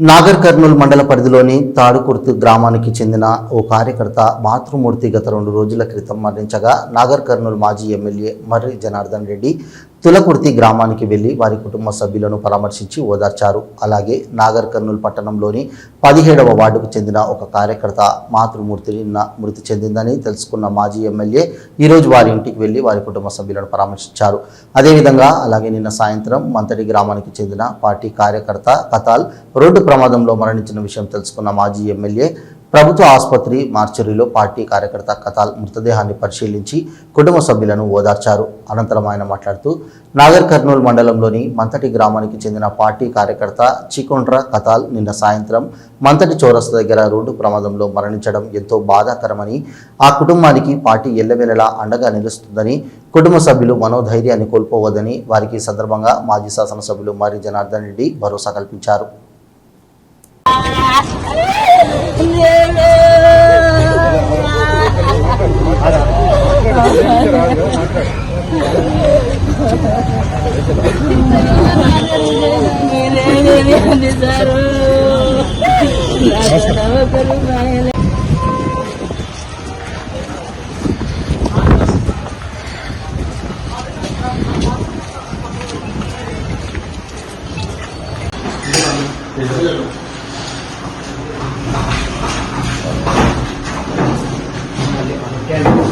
నాగర్ కర్నూలు మండల పరిధిలోని తాడుకుర్తి గ్రామానికి చెందిన ఓ కార్యకర్త మాతృమూర్తి గత రెండు రోజుల క్రితం మరణించగా నాగర్ కర్నూలు మాజీ ఎమ్మెల్యే మర్రి జనార్దన్ రెడ్డి తులకుర్తి గ్రామానికి వెళ్ళి వారి కుటుంబ సభ్యులను పరామర్శించి ఓదార్చారు. అలాగే నాగర్ కర్నూలు పట్టణంలోని పదిహేడవ వార్డుకు చెందిన ఒక కార్యకర్త మాతృమూర్తి నిన్న మృతి చెందిందని తెలుసుకున్న మాజీ ఎమ్మెల్యే ఈరోజు వారి ఇంటికి వెళ్ళి వారి కుటుంబ సభ్యులను పరామర్శించారు. అదేవిధంగా అలాగే నిన్న సాయంత్రం మంతటి గ్రామానికి చెందిన పార్టీ కార్యకర్త కతాల్ రోడ్డు ప్రమాదంలో మరణించిన విషయం తెలుసుకున్న మాజీ ఎమ్మెల్యే ప్రభుత్వ ఆసుపత్రి మార్చురీలో పార్టీ కార్యకర్త కతాల్ మృతదేహాన్ని పరిశీలించి కుటుంబ సభ్యులను ఓదార్చారు. అనంతరం ఆయన మాట్లాడుతూ నాగర్ కర్నూలు మండలంలోని మంతటి గ్రామానికి చెందిన పార్టీ కార్యకర్త చికొండ్ర కతాల్ నిన్న సాయంత్రం మంతటి చౌరస్త దగ్గర రోడ్డు ప్రమాదంలో మరణించడం ఎంతో బాధాకరమని ఆ కుటుంబానికి పార్టీ ఎల్లవేళలా అండగా నిలుస్తుందని కుటుంబ సభ్యులు మనోధైర్యాన్ని కోల్పోవద్దని వారికి సందర్భంగా మాజీ శాసనసభ్యులు మరి జనార్దన్ రెడ్డి భరోసా కల్పించారు. Yeah.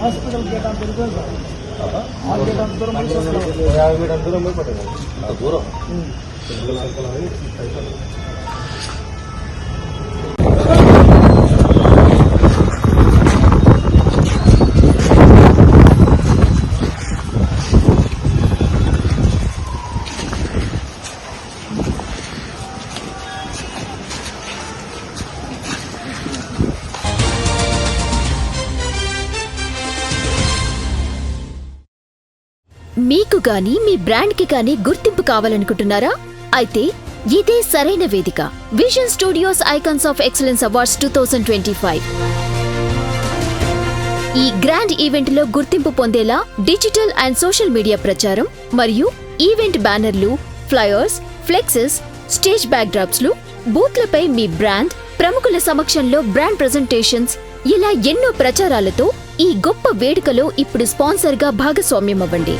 హాస్పిటల్ గేట్ అంత దూరం యాభై మీటర్ దూరం పోయి పట్టారు దూరం మీకు గాని మీ బ్రాండ్కి గాని గుర్తింపు కావాలనుకుంటున్నారా? అయితే ఇదే సరైన వేదిక. Vision studios icons of excellence awards two thousand twenty five. ఈ గ్రాండ్ ఈవెంట్లో గుర్తింపు పొందేలా డిజిటల్ అండ్ సోషల్ మీడియా ప్రచారం మరియు ఈవెంట్ బ్యానర్లు ఫ్లయర్స్ ఫ్లెక్సెస్ స్టేజ్ బ్యాక్డ్రాప్స్లు బూత్లపై మీ బ్రాండ్ ప్రముఖుల సమక్షంలో బ్రాండ్ ప్రెజెంటేషన్స్ ఇలా ఎన్నో ప్రచారాలతో ఈ గొప్ప వేడుకలో ఇప్పుడు స్పాన్సర్గా భాగస్వామ్యం అవ్వండి